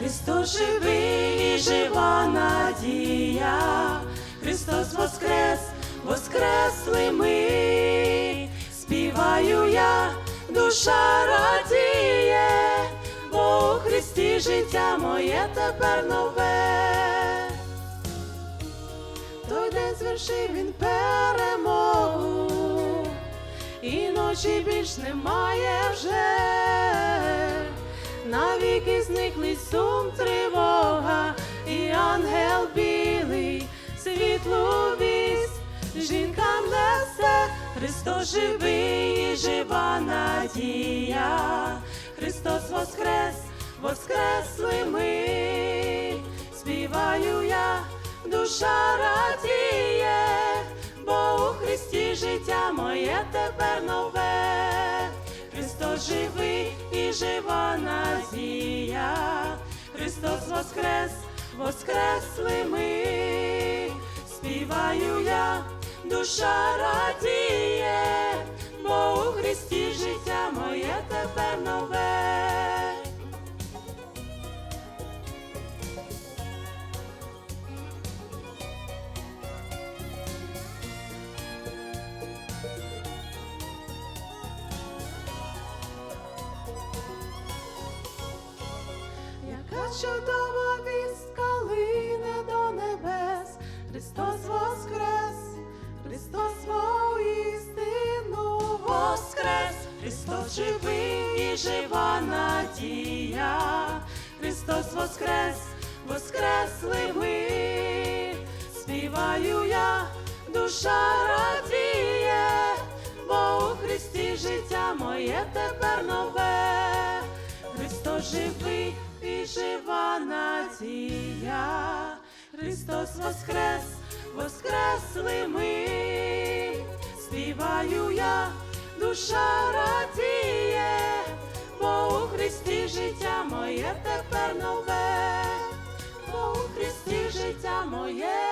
Христос живий і жива надія, Христос воскрес, воскресли ми, співаю я, душа радіє, бо у Христі життя моє тепер нове. Той день звершив він перемогу, і ночі більш немає вже, навіки зникли сум, тривога, і ангел білий, світлу вість, жінкам несе, Христос живий, і жива надія, Христос воскрес, воскресли ми, співаю я, душа радіє, бо у Христі життя моє тепер нове, живий і жива надія, Христос воскрес, воскресли ми, співаю я, душа радіє, чудова вістка лине до небес, Христос воскрес, Христос воістину воскрес, Христос живий і жива надія, Христос воскрес, воскресли ми, співаю я, душа радіє, бо у Христі життя моє тепер нове. Христос живий і жива нація, Христос Воскрес, воскресли ми, співаю я, душа радіє, бо у Христі життя моє тепер нове, бо у Христі життя моє.